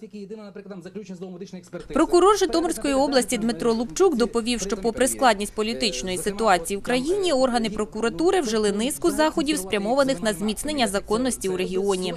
Тільки єдина, наприклад, заключення з медичної експертизи. Прокурор Житомирської області Дмитро Лупчук доповів, що попри складність політичної ситуації в країні, органи прокуратури вжили низку заходів, спрямованих на зміцнення законності у регіоні.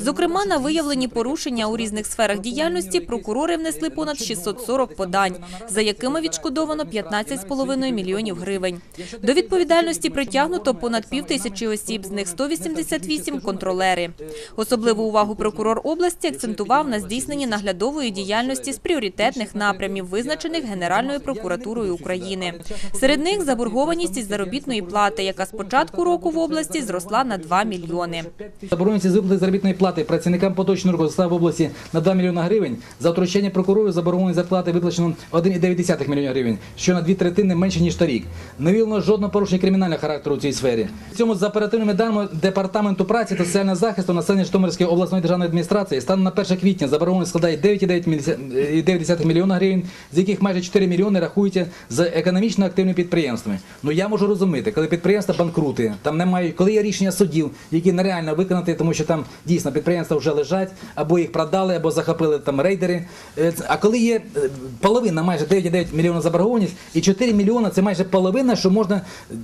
Зокрема, на виявлені порушення у різних сферах діяльності прокурори внесли понад 640 подань, за якими відшкодовано 15,5 мільйонів гривень. До відповідальності притягнуто понад півтисячі осіб, з них 188 – контролери. Особливу увагу прокурор області акцентував на здійсненні наглядової діяльності з пріоритетних напрямів, визначених Генеральною прокуратурою України. Серед них заборгованість із заробітної плати, яка з початку року в області зросла на 2 мільйони. Заборонюється з виплати заробітної плати працівникам поточного року в області на 2 мільйони гривень. За втручання прокурорів забороненої зарплати виплачено 1,9 мільйона гривень, що на дві третини менше ніж торік. Не виявлено жодного порушення кримінального характеру у цій сфері. В цьому за оперативними даними департаменту праці та соціального захисту населення Житомирської обласної державної адміністрації станом на 1 квітня заборгованість складає 9,9 мільйона гривень, з яких майже 4 мільйони рахуються з економічно активними підприємствами. Ну я можу розуміти, коли підприємства банкрути, там немає, коли є рішення судів, які нереально виконати, тому що там дійсно підприємства вже лежать, або їх продали, або захопили там рейдери. Е, А коли є е, половина, майже 9,9 мільйона заборгованість, і 4 мільйона це майже половина, що можна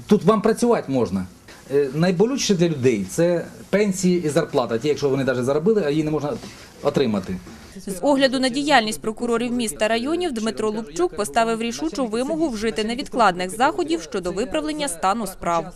тут вам працювати можна. Е, Найболючіше для людей це пенсії і зарплата, ті, якщо вони навіть заробили, а її не можна отримати. З огляду на діяльність прокурорів міст та районів Дмитро Лупчук поставив рішучу вимогу вжити невідкладних заходів щодо виправлення стану справ.